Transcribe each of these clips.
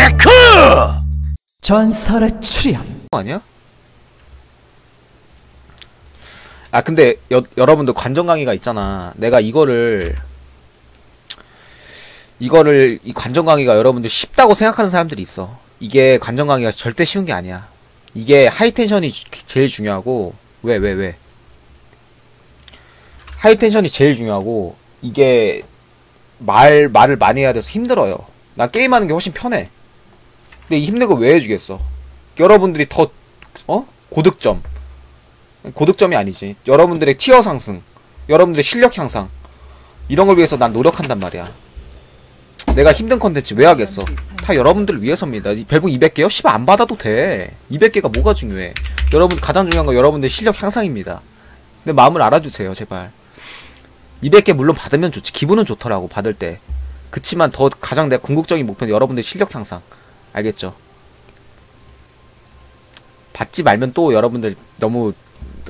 체크! 전설의 출현 아니야? 아 근데 여, 여러분들 관전 강의가 있잖아. 내가 이거를 이거를 이 관전 강의가 여러분들 쉽다고 생각하는 사람들이 있어. 이게 관전 강의가 절대 쉬운 게 아니야. 이게 하이텐션이 주- 제일 중요하고 왜 왜 왜? 하이텐션이 제일 중요하고 이게 말 말을 많이 해야 돼서 힘들어요. 난 게임하는 게 훨씬 편해. 근데 이 힘든 거 왜 해주겠어? 여러분들이 더 어? 고득점. 고득점이 아니지. 여러분들의 티어 상승 여러분들의 실력 향상 이런 걸 위해서 난 노력한단 말이야. 내가 힘든 컨텐츠 왜 하겠어? 다 여러분들을 위해서입니다. 이 별풍 200개요? 씨발 안 받아도 돼. 200개가 뭐가 중요해? 여러분 가장 중요한 건 여러분들의 실력 향상입니다. 내 마음을 알아주세요 제발. 200개 물론 받으면 좋지. 기분은 좋더라고 받을 때. 그치만 더 가장 내 궁극적인 목표는 여러분들의 실력 향상 알겠죠? 받지 말면 또 여러분들 너무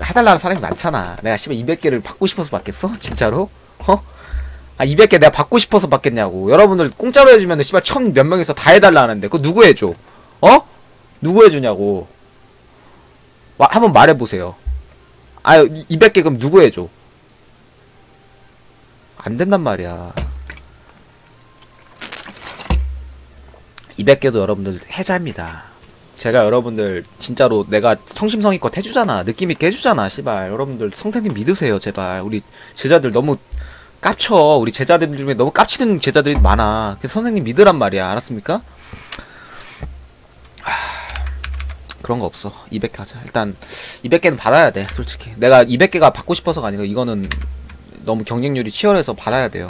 해달라는 사람이 많잖아. 내가 씨발 200개를 받고 싶어서 받겠어? 진짜로? 어? 아 200개 내가 받고 싶어서 받겠냐고. 여러분들 공짜로 해주면 씨발 천 몇 명이서 다 해달라 하는데 그거 누구 해줘? 어? 누구 해주냐고. 와, 한번 말해보세요. 아 200개 그럼 누구 해줘? 안 된단 말이야. 200개도 여러분들 해자입니다. 제가 여러분들 진짜로 내가 성심성의껏 해주잖아. 느낌 있게 해주잖아 씨발. 여러분들 성태님 믿으세요 제발. 우리 제자들 너무 깝쳐. 우리 제자들 중에 너무 깝치는 제자들이 많아. 그래서 선생님 믿으란 말이야. 알았습니까? 하... 그런 거 없어. 200개 하자. 일단 200개는 받아야 돼 솔직히. 내가 200개가 받고 싶어서가 아니라 이거는 너무 경쟁률이 치열해서 받아야 돼요.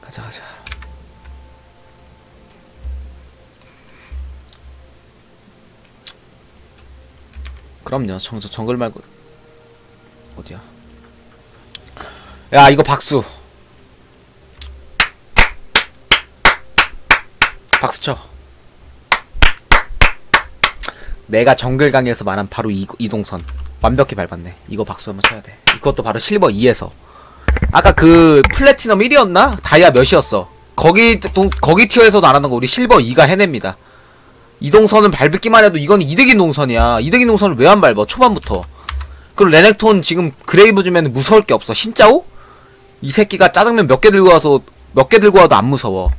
가자 가자 그럼요. 정, 정글 말고 어디야? 야 이거 박수. 박수 쳐. 내가 정글 강에서 말한 바로 이, 이동선 완벽히 밟았네. 이거 박수 한번 쳐야 돼. 이것도 바로 실버 2에서. 아까 그 플래티넘 1이었나? 다이아 몇이었어? 거기 동, 거기 티어에서도 안 하는 거 우리 실버 2가 해냅니다. 이동선은 밟기만 해도 이건 이득인 동선이야. 이득인 동선을 왜 안 밟아? 초반부터. 그리고 레넥톤 지금 그레이브 주면 무서울 게 없어. 신짜오? 이 새끼가 짜장면 몇 개 들고 와서 몇 개 들고 와도 안 무서워.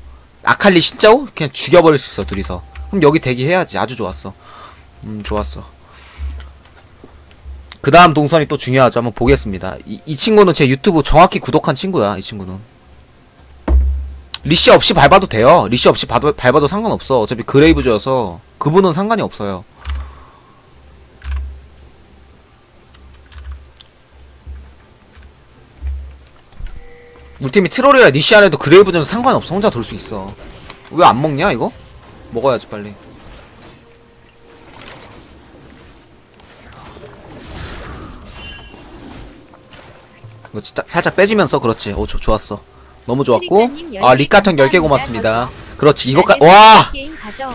아칼리 신짜오? 그냥 죽여버릴 수 있어 둘이서. 그럼 여기 대기해야지. 아주 좋았어. 음 좋았어. 그 다음 동선이 또 중요하죠. 한번 보겠습니다. 이, 이 친구는 제 유튜브 정확히 구독한 친구야. 이 친구는. 리시 없이 밟아도 돼요. 리시 없이 밟아, 밟아도 상관없어. 어차피 그레이브즈여서 그분은 상관이 없어요. 우리 팀이 트롤이라 리시 안 해도 그레이브즈는 상관없어. 혼자 돌 수 있어. 왜 안 먹냐 이거? 먹어야지 빨리. 이거 진짜 살짝 빼주면서 그렇지. 오, 좋, 좋았어. 너무 좋았고 아 10개 리카턴 10개 감사합니다. 고맙습니다 그렇지 이거까 나는 와! 게임 가져.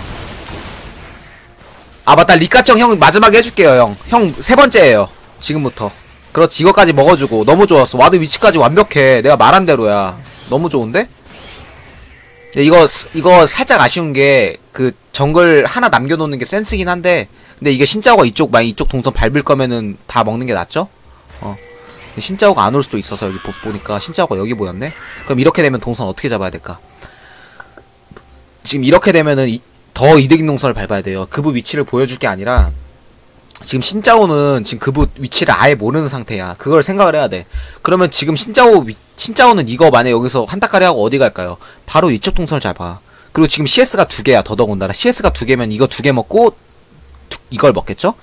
아 맞다 리카청 형 마지막에 해줄게요 형 형 세 번째예요 지금부터 그렇지 이거까지 먹어주고 너무 좋았어 와드 위치까지 완벽해 내가 말한 대로야 너무 좋은데? 이거 스- 이거 살짝 아쉬운 게 그 정글 하나 남겨놓는 게 센스긴 한데 근데 이게 신짜오가 이쪽 만약 이쪽 동선 밟을 거면은 다 먹는 게 낫죠? 어 신짜오가 안 올 수도 있어서 여기 보, 보니까 신짜오가 여기 보였네? 그럼 이렇게 되면 동선 어떻게 잡아야 될까? 지금 이렇게 되면은 이- 더 이득인 동선을 밟아야 돼요. 그부 위치를 보여줄 게 아니라 지금 신짜오는 지금 그부 위치를 아예 모르는 상태야. 그걸 생각을 해야 돼. 그러면 지금 신짜오 위, 신짜오는 이거 만약 여기서 한타까리 하고 어디 갈까요? 바로 이쪽 동선을 잡아. 그리고 지금 CS가 두 개야. 더더군다나 CS가 두 개면 이거 두 개 먹고 두- 이걸 먹겠죠?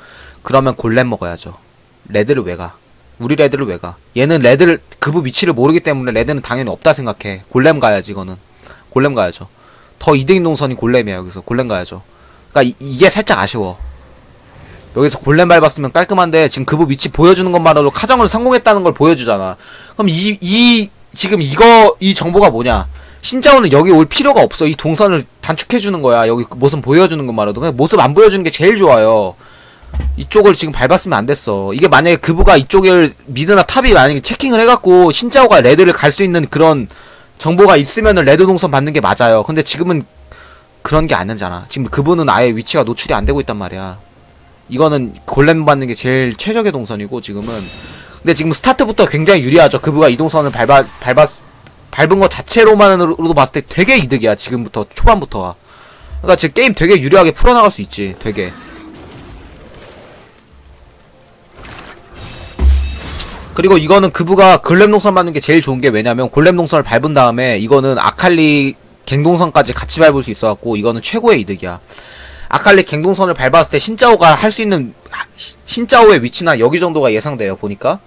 그러면 골렘 먹어야죠. 레드를 왜 가? 우리 레드를 왜 가? 얘는 레드를 그부 위치를 모르기 때문에 레드는 당연히 없다 생각해. 골렘 가야지 이거는. 골렘 가야죠. 더 이득인 동선이 골렘이야 여기서 골렘 가야죠. 그러니까 이, 게 살짝 아쉬워. 여기서 골렘 밟았으면 깔끔한데 지금 그부 위치 보여주는 것만으로 카정을 성공했다는 걸 보여주잖아. 그럼 이, 이 지금 이거 이 정보가 뭐냐? 신짜오는 여기 올 필요가 없어. 이 동선을 단축해주는 거야. 여기 그 모습 보여주는 것만으로도 그냥 모습 안 보여주는 게 제일 좋아요. 이쪽을 지금 밟았으면 안 됐어. 이게 만약에 그부가 이쪽을 미드나 탑이 만약에 체킹을 해갖고 신짜오가 레드를 갈 수 있는 그런 정보가 있으면은 레드 동선 받는 게 맞아요. 근데 지금은 그런 게 아니잖아. 지금 그분은 아예 위치가 노출이 안 되고 있단 말이야. 이거는 골렘 받는 게 제일 최적의 동선이고 지금은 근데 지금 스타트부터 굉장히 유리하죠. 그부가 이동선을 밟아 밟았 밟은 것 자체로만으로도 봤을 때 되게 이득이야. 지금부터 초반부터가. 그러니까 지금 게임 되게 유리하게 풀어나갈 수 있지. 되게. 그리고 이거는 그부가 골렘 동선 받는 게 제일 좋은 게 왜냐면 골렘 동선을 밟은 다음에 이거는 아칼리 갱동선까지 같이 밟을 수 있어갖고 이거는 최고의 이득이야. 아칼리 갱동선을 밟았을 때 신짜오가 할 수 있는 신짜오의 위치나 여기 정도가 예상돼요. 보니까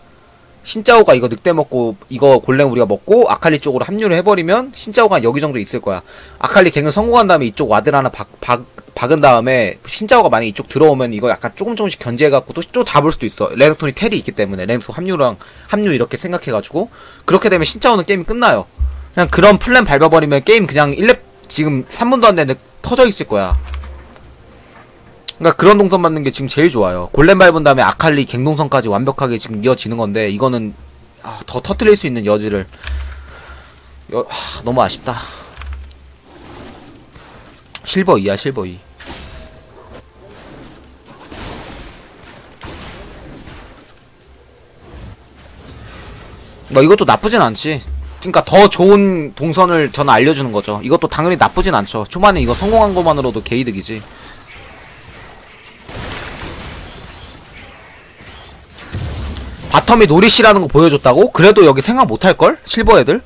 신짜오가 이거 늑대 먹고 이거 골렘 우리가 먹고 아칼리 쪽으로 합류를 해버리면 신짜오가 여기 정도 있을 거야. 아칼리 갱을 성공한 다음에 이쪽 와드 하나 박, 박, 박은 다음에 신짜오가 만약 이쪽 들어오면 이거 약간 조금 조금씩 견제해갖고 또, 또 잡을 수도 있어. 레넥톤이 텔이 있기 때문에 레넥톤 합류랑 합류 이렇게 생각해가지고 그렇게 되면 신짜오는 게임이 끝나요. 그냥 그런 플랜 밟아버리면 게임 그냥 1렙 지금 3분도 안 됐는데 터져 있을 거야. 그러니까 그런 동선 맞는 게 지금 제일 좋아요. 골렘 밟은 다음에 아칼리 갱동선까지 완벽하게 지금 이어지는 건데 이거는 아, 더 터트릴 수 있는 여지를 여, 하, 너무 아쉽다. 실버 2야 실버 2. 뭐 이것도 나쁘진 않지. 그러니까 더 좋은 동선을 저는 알려주는 거죠. 이것도 당연히 나쁘진 않죠. 초반에 이거 성공한 것만으로도 개이득이지. 바텀이 노리시라는 거 보여줬다고? 그래도 여기 생각 못할걸? 실버 애들?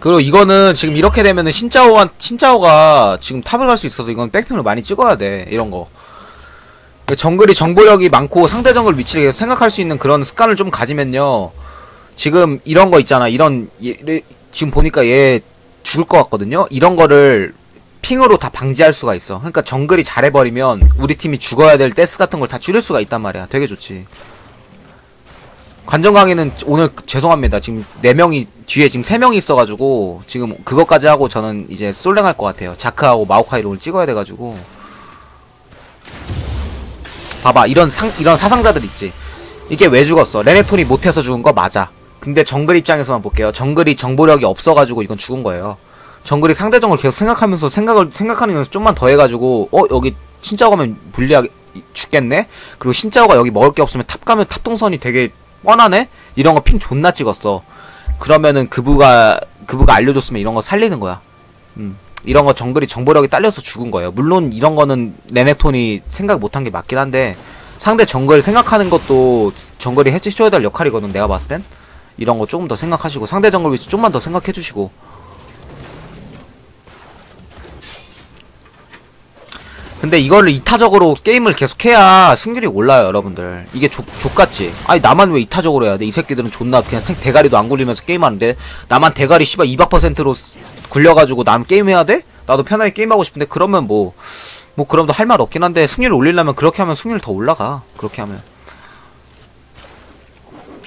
그리고 이거는 지금 이렇게 되면은 신짜오가, 신짜오가 지금 탑을 갈 수 있어서 이건 백핑을 많이 찍어야 돼. 이런 거. 그 정글이 정보력이 많고 상대 정글 위치를 생각할 수 있는 그런 습관을 좀 가지면요. 지금 이런 거 있잖아. 이런, 얘- 지금 보니까 얘 죽을 것 같거든요? 이런 거를 핑으로 다 방지할 수가 있어. 그러니까 정글이 잘해버리면 우리 팀이 죽어야 될 데스 같은 걸 다 줄일 수가 있단 말이야. 되게 좋지. 관전 강의는 오늘 죄송합니다. 지금 4명이 뒤에 지금 3명이 있어가지고 지금 그것까지 하고 저는 이제 솔랭할 것 같아요. 자크하고 마오카이를 오늘 찍어야 돼가지고 봐봐 이런 상 이런 사상자들 있지. 이게 왜 죽었어? 레네톤이 못해서 죽은 거 맞아. 근데 정글 입장에서만 볼게요. 정글이 정보력이 없어가지고 이건 죽은 거예요. 정글이 상대 정글 계속 생각하면서 생각을 생각하는 연습 좀만 더 해가지고 어 여기 신짜오 가면 불리하게 죽겠네. 그리고 신짜오가 여기 먹을 게 없으면 탑 가면 탑 동선이 되게 뻔하네. 이런 거 핑 존나 찍었어. 그러면은 그부가 그부가 알려줬으면 이런 거 살리는 거야. 음. 이런 거 정글이 정보력이 딸려서 죽은 거예요. 물론 이런 거는 레넥톤이 생각 못한 게 맞긴 한데 상대 정글 생각하는 것도 정글이 해줘야 될 역할이거든. 내가 봤을 땐 이런 거 조금 더 생각하시고 상대 정글 위치 좀만 더 생각해 주시고 근데 이거를 이타적으로 게임을 계속해야 승률이 올라요 여러분들. 이게 족, 족같지? 아니 나만 왜 이타적으로 해야 돼? 이 새끼들은 존나 그냥 생, 대가리도 안 굴리면서 게임하는데 나만 대가리 씨발 200%로 굴려가지고 난 게임해야 돼? 나도 편하게 게임하고 싶은데 그러면 뭐뭐 그럼도 할 말 없긴 한데 승률을 올리려면 그렇게 하면 승률 더 올라가. 그렇게 하면.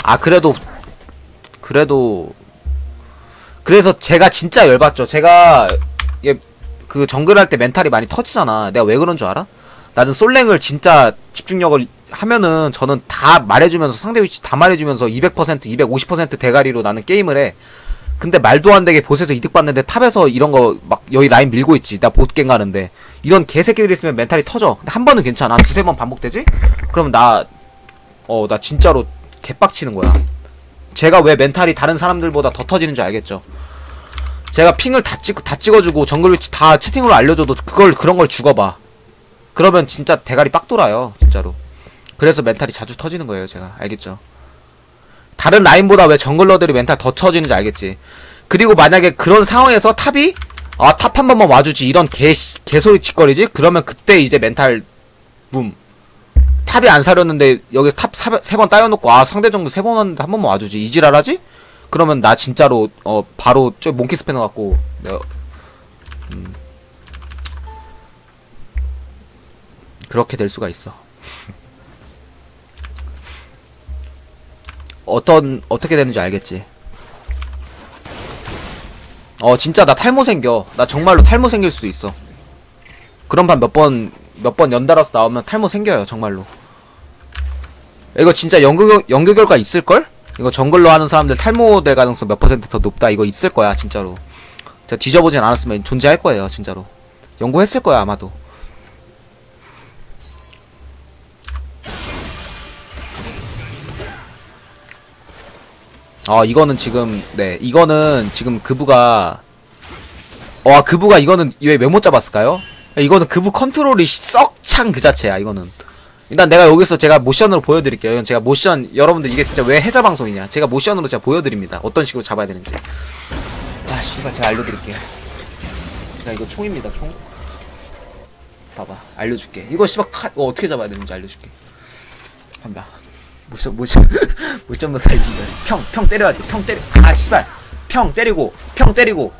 아 그래도 그래도 그래서 제가 진짜 열받죠. 제가 예, 그 정글 할 때 멘탈이 많이 터지잖아. 내가 왜 그런 줄 알아? 나는 솔랭을 진짜 집중력을 하면은 저는 다 말해주면서 상대 위치 다 말해주면서 200% 250% 대가리로 나는 게임을 해. 근데 말도 안 되게 보스에서 이득 받는데 탑에서 이런 거 막 여기 라인 밀고 있지. 나 보트갱 가는데 이런 개새끼들이 있으면 멘탈이 터져. 근데 한 번은 괜찮아. 두세 번 반복되지? 그러면 나 어 나 진짜로 개빡치는 거야. 제가 왜 멘탈이 다른 사람들보다 더 터지는 줄 알겠죠. 제가 핑을 다 찍, 다 찍어주고 정글 위치 다 채팅으로 알려줘도 그걸, 그런 걸 죽어봐. 그러면 진짜 대가리 빡 돌아요. 진짜로. 그래서 멘탈이 자주 터지는 거예요, 제가. 알겠죠? 다른 라인보다 왜 정글러들이 멘탈 더 터지는지 알겠지? 그리고 만약에 그런 상황에서 탑이, 아, 탑 한 번만 와주지. 이런 개, 개소리 짓거리지? 그러면 그때 이제 멘탈, 붐. 탑이 안 사렸는데, 여기서 탑 세 번 따여놓고, 아, 상대 정도 세 번 왔는데 한 번만 와주지. 이지랄하지? 그러면 나 진짜로 어 바로 저 몽키 스패너 갖고 어, 음, 그렇게 될 수가 있어. 어떤 어떻게 되는지 알겠지. 어 진짜 나 탈모 생겨. 나 정말로 탈모 생길 수도 있어. 그런 판 몇 번 몇 번 연달아서 나오면 탈모 생겨요 정말로. 이거 진짜 연구 연구 결과 있을 걸? 이거 정글로 하는 사람들 탈모될 가능성 몇 퍼센트 더 높다. 이거 있을 거야 진짜로. 제가 뒤져보진 않았으면 존재할 거예요 진짜로. 연구했을 거야 아마도. 어 이거는 지금 네 이거는 지금 그부가 와 그부가 이거는 왜왜못 잡았을까요? 이거는 그부 컨트롤이 썩창 그 자체야 이거는 일단 내가 여기서 제가 모션으로 보여드릴게요. 이건 제가 모션 여러분들 이게 진짜 왜 해자 방송이냐. 제가 모션으로 제가 보여드립니다. 어떤 식으로 잡아야 되는지. 아 씨발 제가 알려드릴게요. 자 이거 총입니다 총. 봐봐 알려줄게. 이거 씨발 칼 이거 어떻게 잡아야 되는지 알려줄게. 한다. 모션 모션 모션 사이즈 평평 때려야지. 평 때려 아 씨발. 평 때리고 평 때리고.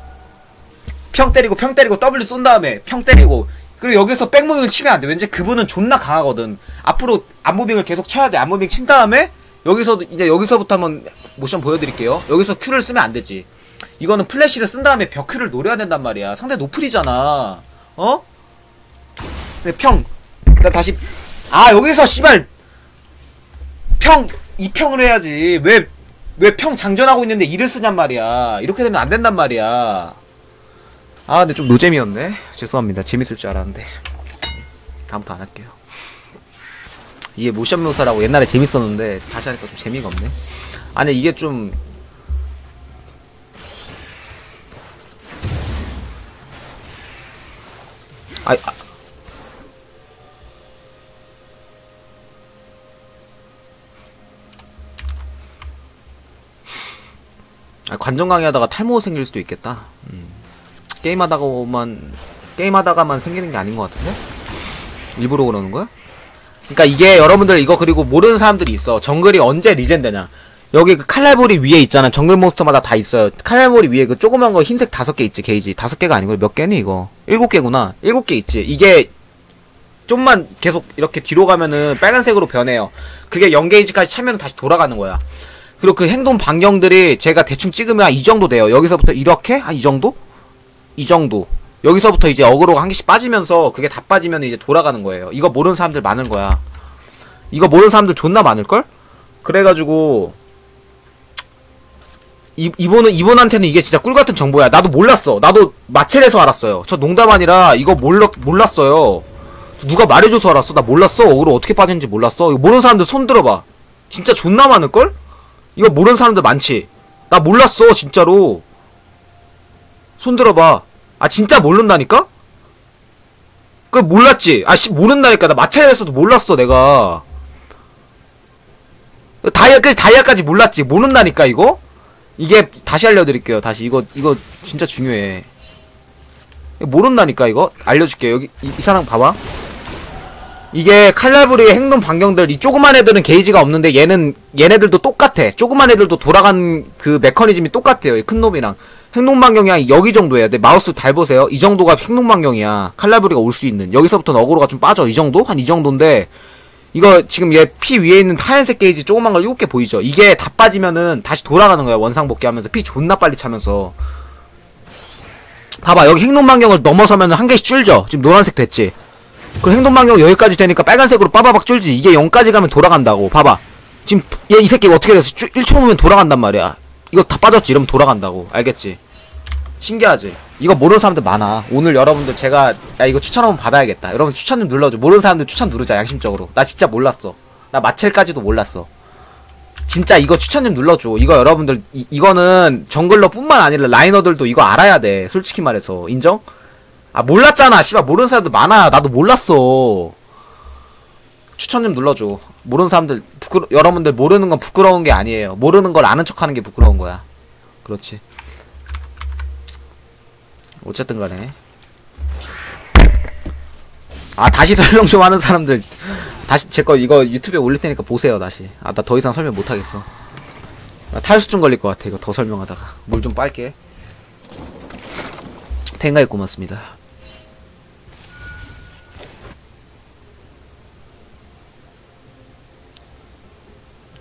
평 때리고 평 때리고 W 쏜 다음에 평 때리고 그리고 여기서 백무빙을 치면 안 돼. 왠지 그분은 존나 강하거든. 앞으로 안무빙을 계속 쳐야 돼. 안무빙 친 다음에 여기서 이제 여기서부터 한번 모션 보여드릴게요. 여기서 Q를 쓰면 안 되지. 이거는 플래시를 쓴 다음에 벽큐를 노려야 된단 말이야. 상대 노플이잖아. 어? 네, 평. 나 다시 아 여기서 씨발 평 이평을 해야지. 왜 왜 평 장전하고 있는데 이를 쓰냔 말이야. 이렇게 되면 안 된단 말이야. 아 근데 좀 노잼이었네. 죄송합니다. 재밌을 줄 알았는데. 다음부터 안 할게요. 이게 모션 묘사라고 옛날에 재밌었는데 다시 하니까 좀 재미가 없네. 아니 이게 좀 아, 아. 아, 관전 강의하다가 탈모 생길 수도 있겠다. 음. 게임하다가만 게임하다가만 생기는 게 아닌 것 같은데? 일부러 그러는 거야? 그러니까 이게 여러분들 이거 그리고 모르는 사람들이 있어. 정글이 언제 리젠되냐? 여기 그 칼날볼이 위에 있잖아. 정글 몬스터마다 다 있어요. 칼날볼이 위에 그 조그만 거 흰색 다섯 개 있지 게이지. 다섯 개가 아니고 몇 개니 이거? 일곱 개구나. 일곱 개 있지. 이게 좀만 계속 이렇게 뒤로 가면은 빨간색으로 변해요. 그게 0게이지까지 차면 다시 돌아가는 거야. 그리고 그 행동 반경들이 제가 대충 찍으면 이 정도 돼요. 여기서부터 이렇게 한 이 정도? 이 정도. 여기서부터 이제 어그로가 한 개씩 빠지면서 그게 다 빠지면 이제 돌아가는 거예요. 이거 모르는 사람들 많은 거야. 이거 모르는 사람들 존나 많을걸? 그래가지고 이, 이분은 이분한테는 이게 진짜 꿀 같은 정보야. 나도 몰랐어. 나도 마첼에서 알았어요. 저 농담 아니라 이거 몰라 몰랐어요. 누가 말해줘서 알았어. 나 몰랐어. 어그로 어떻게 빠지는지 몰랐어. 이거 모르는 사람들 손 들어봐. 진짜 존나 많을 걸? 이거 모르는 사람들 많지. 나 몰랐어 진짜로. 손 들어봐. 아 진짜 모른다니까? 그 몰랐지. 아씨 모른다니까. 나 마차에서도 몰랐어 내가. 다이아 그 다이아까지 몰랐지. 모른다니까 이거. 이게 다시 알려드릴게요. 다시 이거 이거 진짜 중요해. 모른다니까 이거 알려줄게. 여기 이, 이 사람 봐봐. 이게 칼날부리의 행동 반경들 이 조그만 애들은 게이지가 없는데 얘는 얘네들도 똑같아. 조그만 애들도 돌아간 그 메커니즘이 똑같아요. 이 큰 놈이랑. 행동 반경이 여기 정도야. 내 마우스 달 보세요. 이 정도가 행동 반경이야. 칼날부리가 올 수 있는. 여기서부터 어그로가 좀 빠져. 이 정도? 한 이 정도인데 이거 지금 얘 피 위에 있는 하얀색 게이지 조그만 걸 7개 보이죠? 이게 다 빠지면은 다시 돌아가는 거야. 원상복귀 하면서 피 존나 빨리 차면서. 봐봐. 여기 행동 반경을 넘어서면 한 개씩 줄죠? 지금 노란색 됐지? 그 행동 반경 여기까지 되니까 빨간색으로 빠바박 줄지. 이게 0까지 가면 돌아간다고. 봐봐. 지금 얘 이 새끼 어떻게 됐어? 1초 후면 돌아간단 말이야. 이거 다 빠졌지. 이러면 돌아간다고. 알겠지? 신기하지? 이거 모르는 사람들 많아. 오늘 여러분들 제가 야 이거 추천 한번 받아야겠다. 여러분 추천 좀 눌러줘. 모르는 사람들 추천 누르자. 양심적으로. 나 진짜 몰랐어. 나 마첼까지도 몰랐어. 진짜 이거 추천 좀 눌러줘. 이거 여러분들 이, 이거는 정글러뿐만 아니라 라이너들도 이거 알아야 돼. 솔직히 말해서 인정? 아 몰랐잖아. 씨발 모르는 사람들 많아. 나도 몰랐어. 추천 좀 눌러줘. 모르는 사람들 부끄러 여러분들 모르는 건 부끄러운 게 아니에요. 모르는 걸 아는 척 하는 게 부끄러운 거야. 그렇지. 어쨌든 간에 아 다시 설명 좀 하는 사람들 다시 제 거 이거 유튜브에 올릴 테니까 보세요 다시 아 나 더 이상 설명 못 하겠어 나 탈수증 걸릴 것 같아 이거 더 설명하다가 물 좀 빨게 팬가입 고맙습니다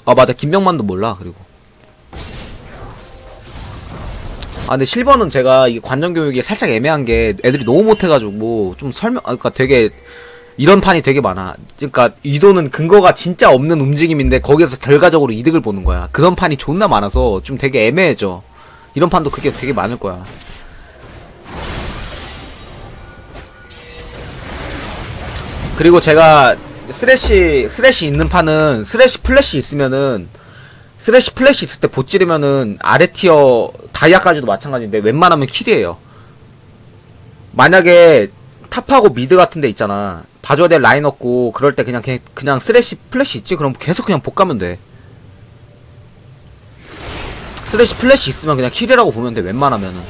아 맞아 김병만도 몰라 그리고 아 근데 실버는 제가 이게 관전 교육이 살짝 애매한 게 애들이 너무 못해가지고 좀 설명 아 그니까 되게 이런 판이 되게 많아. 그러니까 이도는 근거가 진짜 없는 움직임인데 거기에서 결과적으로 이득을 보는 거야. 그런 판이 존나 많아서 좀 되게 애매해져. 이런 판도 그게 되게 많을 거야. 그리고 제가 스레시 스레시 있는 판은 스레시 플래시 있으면은 스레시 플래시 있을 때못 찌르면은 아래 티어 다이아까지도 마찬가지인데 웬만하면 킬이에요. 만약에 탑하고 미드 같은 데 있잖아. 봐줘야 될 라인 없고 그럴 때 그냥 그냥, 스레시 플래시 있지? 그럼 계속 그냥 복 가면 돼. 스레시 플래시 있으면 그냥 킬이라고 보면 돼. 웬만하면은.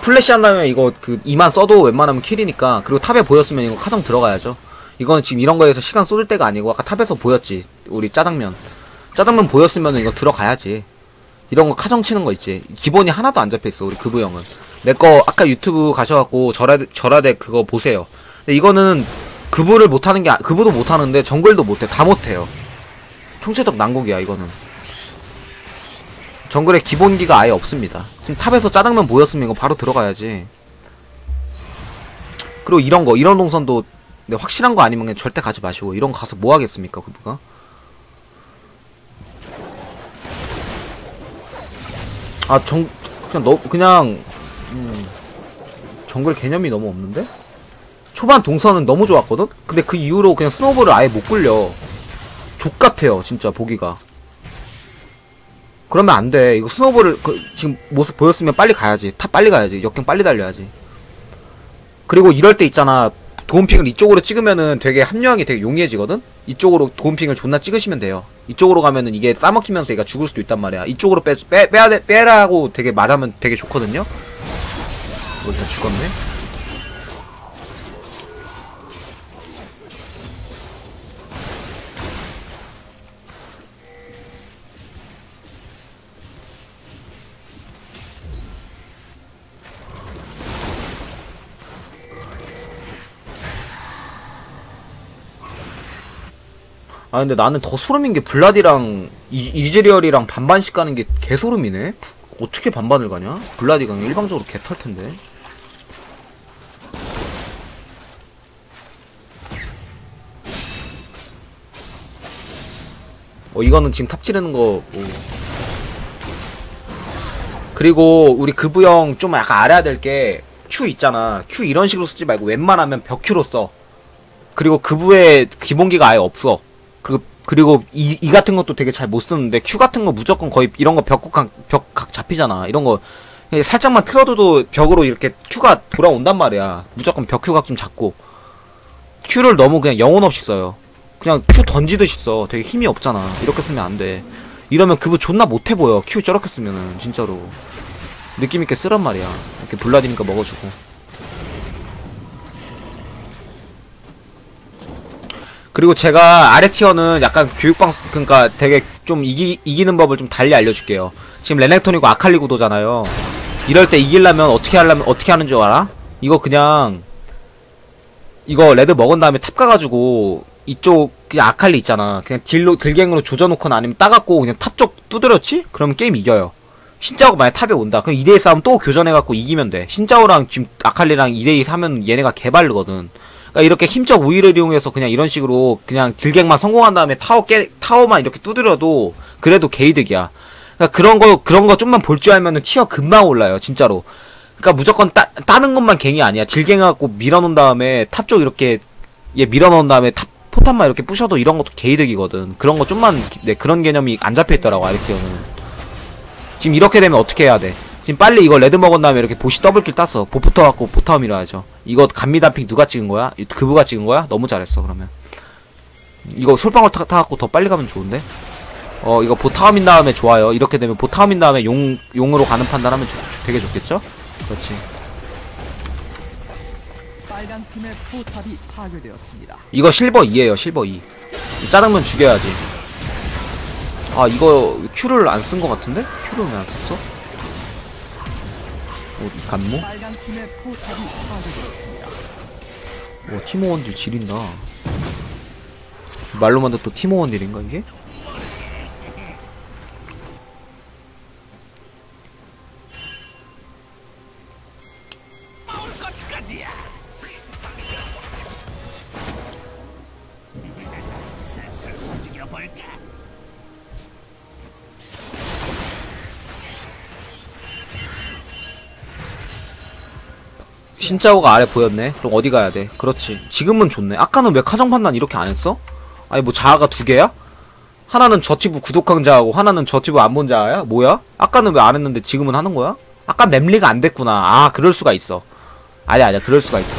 플래시 한다면 이거 그 2만 써도 웬만하면 킬이니까 그리고 탑에 보였으면 이거 카정 들어가야죠. 이거는 지금 이런 거에서 시간 쏟을 때가 아니고 아까 탑에서 보였지. 우리 짜장면. 짜장면 보였으면 이거 들어가야지. 이런 거 카정 치는 거 있지. 기본이 하나도 안 잡혀 있어. 우리 그부 형은. 내 거 아까 유튜브 가셔갖고 절하대 절하대 그거 보세요. 근데 이거는 그부를 못하는 게 아- 그부도 못하는데 정글도 못해. 다 못해요. 총체적 난국이야 이거는. 정글에 기본기가 아예 없습니다. 지금 탑에서 짜장면 보였으면 이거 바로 들어가야지. 그리고 이런 거 이런 동선도 네, 확실한 거 아니면 그냥 절대 가지 마시고 이런 거 가서 뭐 하겠습니까 그부가? 아 정 그냥 너 그냥 음, 정글 개념이 너무 없는데? 초반 동선은 너무 좋았거든? 근데 그 이후로 그냥 스노우볼을 아예 못 굴려 족같아요 진짜 보기가 그러면 안 돼. 이거 스노볼을 그, 지금 모습 보였으면 빨리 가야지. 탑 빨리 가야지. 역경 빨리 달려야지. 그리고 이럴 때 있잖아. 도움핑을 이쪽으로 찍으면은 되게 합류하기 되게 용이해지거든? 이쪽으로 도움핑을 존나 찍으시면 돼요. 이쪽으로 가면은 이게 싸먹히면서 얘가 죽을 수도 있단 말이야. 이쪽으로 빼, 빼, 빼야 돼, 빼라고 되게 말하면 되게 좋거든요? 뭐, 다 죽었네? 아 근데 나는 더 소름인 게 블라디랑 이, 이즈리얼이랑 반반씩 가는 게 개소름이네. 어떻게 반반을 가냐? 블라디가 일방적으로 개털 텐데. 어 이거는 지금 탑 지르는 거 뭐. 그리고 우리 그부형 좀 약간 알아야 될 게 Q 있잖아. Q 이런 식으로 쓰지 말고 웬만하면 벽큐로 써. 그리고 그부의 기본기가 아예 없어. 그리고 그리고 이, 이 같은 것도 되게 잘 못 쓰는데 Q 같은 거 무조건 거의 이런 거 벽각 벽각 잡히잖아. 이런 거 살짝만 틀어도 벽으로 이렇게 Q가 돌아온단 말이야. 무조건 벽 Q각 좀 잡고 Q를 너무 그냥 영혼 없이 써요. 그냥 Q 던지듯이 써. 되게 힘이 없잖아. 이렇게 쓰면 안 돼. 이러면 그부 존나 못해 보여. Q 저렇게 쓰면은 진짜로 느낌 있게 쓰란 말이야. 이렇게 블라디니까 먹어주고. 그리고 제가 아래 티어는 약간 교육방 그러니까 되게 좀 이기 이기는 법을 좀 달리 알려줄게요. 지금 레넥톤이고 아칼리 구도잖아요. 이럴 때 이기려면 어떻게 하려면 어떻게 하는 줄 알아? 이거 그냥 이거 레드 먹은 다음에 탑 가가지고 이쪽 그냥 아칼리 있잖아. 그냥 딜로 들갱으로 조져놓거나 아니면 따갖고 그냥 탑 쪽 두드렸지? 그러면 게임 이겨요. 신짜오가 만약 탑에 온다. 그럼 2대1 싸움 또 교전해갖고 이기면 돼. 신짜오랑 지금 아칼리랑 2대2 하면 얘네가 개발르거든. 그러니까 이렇게 힘적 우위를 이용해서 그냥 이런 식으로 그냥 딜갱만 성공한 다음에 타워 깨 타워만 이렇게 두드려도 그래도 게이득이야. 그러니까 그런 거 그런 거 좀만 볼 줄 알면은 티어 금방 올라요, 진짜로. 그러니까 무조건 따, 따는 것만 갱이 아니야. 딜갱하고 밀어놓은 다음에 탑 쪽 이렇게 얘 밀어놓은 다음에 탑 포탄만 이렇게 부셔도 이런 것도 게이득이거든. 그런 거 좀만 네, 그런 개념이 안 잡혀 있더라고 아르티어는. 지금 이렇게 되면 어떻게 해야 돼? 지금 빨리 이거 레드 먹은 다음에 이렇게 보시 더블킬 땄어. 보 붙어갖고 보타워 밀어야죠. 이거 감미담핑 누가 찍은 거야? 이 그부가 찍은 거야? 너무 잘했어 그러면. 이거 솔방울 타, 타갖고 더 빨리 가면 좋은데? 어 이거 보타워민 다음에 좋아요. 이렇게 되면 보타워민 다음에 용 용으로 가는 판단하면 좋- 좋- 되게 좋겠죠? 그렇지. 이거 실버 2에요 실버 2. 이 짜장면 죽여야지. 아 이거 Q를 안쓴거 같은데? Q를 왜 안 썼어? 어, 오, 간모? 오, 팀원들 지린다. 말로만 듣도 팀원들인가, 이게? 볼까? 신짜오가 아래 보였네. 그럼 어디 가야 돼? 그렇지. 지금은 좋네. 아까는 왜 카정 판단 이렇게 안 했어? 아니 뭐 자아가 두 개야? 하나는 저티브 구독한 자하고 하나는 저티브 안 본 자야? 뭐야? 아까는 왜 안 했는데 지금은 하는 거야? 아까 맵리가 안 됐구나. 아 그럴 수가 있어. 아니야 아니야 그럴 수가 있어.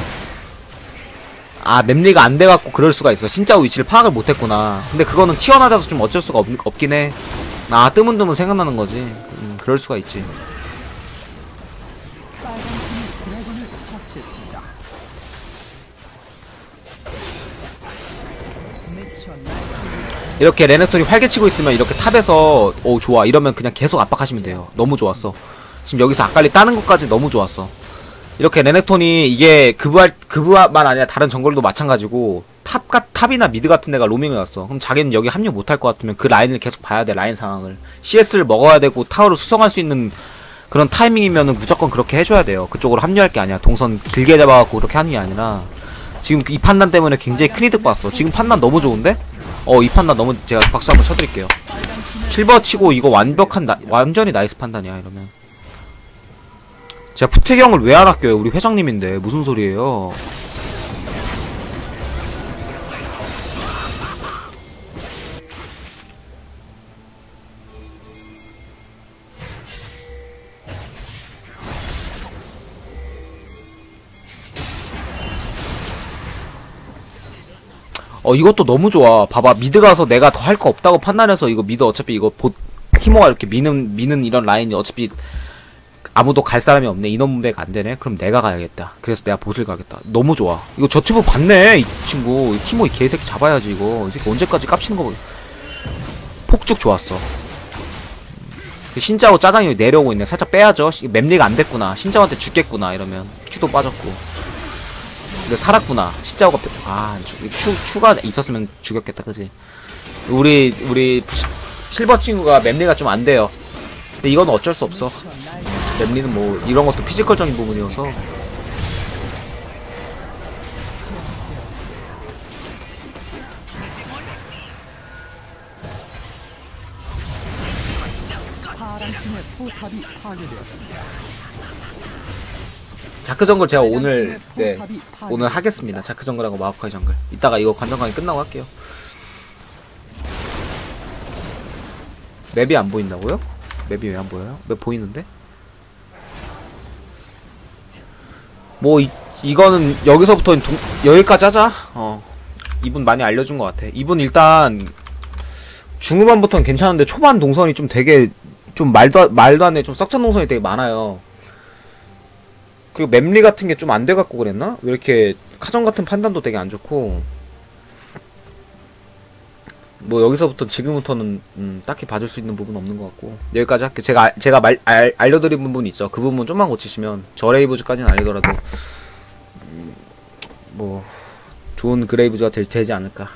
아 맵리가 안 돼갖고 그럴 수가 있어. 신짜오 위치를 파악을 못했구나. 근데 그거는 튀어나와서 좀 어쩔 수가 없, 없긴 해. 아 뜨문뜨문 생각나는 거지. 음, 그럴 수가 있지. 이렇게 레넥톤이 활개치고 있으면 이렇게 탑에서 오 좋아. 이러면 그냥 계속 압박하시면 돼요. 너무 좋았어. 지금 여기서 아칼리 따는 것까지 너무 좋았어. 이렇게 레넥톤이 이게 그브할 그브만 아니라 다른 정글도 마찬가지고 탑가 탑이나 미드 같은 데가 로밍을 갔어. 그럼 자기는 여기 합류 못할 것 같으면 그 라인을 계속 봐야 돼 라인 상황을. CS를 먹어야 되고 타워를 수성할 수 있는 그런 타이밍이면은 무조건 그렇게 해줘야 돼요. 그쪽으로 합류할 게 아니야 동선 길게 잡아갖고 그렇게 하는 게 아니라 지금 이 판단 때문에 굉장히 큰 이득 봤어. 지금 판단 너무 좋은데? 어 이 판단 너무 제가 박수 한번 쳐드릴게요. 실버 치고 이거 완벽한 나, 완전히 나이스 판단이야 이러면. 제가 부태경을 왜 안 아껴요? 우리 회장님인데 무슨 소리예요 어 이것도 너무 좋아. 봐봐 미드 가서 내가 더 할 거 없다고 판단해서 이거 미드 어차피 이거 보 티모가 이렇게 미는 미는 이런 라인이 어차피 아무도 갈 사람이 없네. 인원 분배가 안 되네. 그럼 내가 가야겠다. 그래서 내가 보슬 가겠다. 너무 좋아. 이거 저 티모 봤네 이 친구. 이 티모 이 개새끼 잡아야지 이거. 이 새끼 언제까지 깝치는 거 폭죽 좋았어. 그 신짜오 짜장이 내려오고 있네. 살짝 빼야죠. 시- 맵리가 안 됐구나. 신짜오한테 죽겠구나 이러면. 큐도 빠졌고 근데 살았구나. 신짜오가 빼- 아 큐, 큐가 있었으면 죽였겠다 그지? 우리 우리 시- 실버 친구가 맵리가 좀 안 돼요. 근데 이건 어쩔 수 없어. 맵리는 뭐 이런 것도 피지컬적인 부분이어서. 파란 팀의 포탑이 파괴되었습니다. 자크 정글 제가 오늘 네 오늘 하겠습니다. 자크 정글하고 마우카이 정글. 이따가 이거 관전 강의 끝나고 할게요. 맵이 안 보인다고요? 맵이 왜 안 보여요? 맵 보이는데? 뭐 이, 이거는 여기서부터 동, 여기까지 하자. 어 이분 많이 알려준 것 같아. 이분 일단 중후반부터는 괜찮은데 초반 동선이 좀 되게 좀 말도 말도 안 돼. 좀 썩찬 동선이 되게 많아요 그리고 맵리 같은 게 좀 안 돼갖고 그랬나? 왜 이렇게 카정 같은 판단도 되게 안 좋고. 뭐 여기서부터 지금부터는 음, 딱히 봐줄 수 있는 부분 없는 것 같고. 여기까지 할게. 제가 알- 제가 말, 알, 알려드린 부분 있죠. 그 부분 좀만 고치시면 저레이브즈까지는 아니더라도 음, 뭐 좋은 그레이브즈가 될, 되지 않을까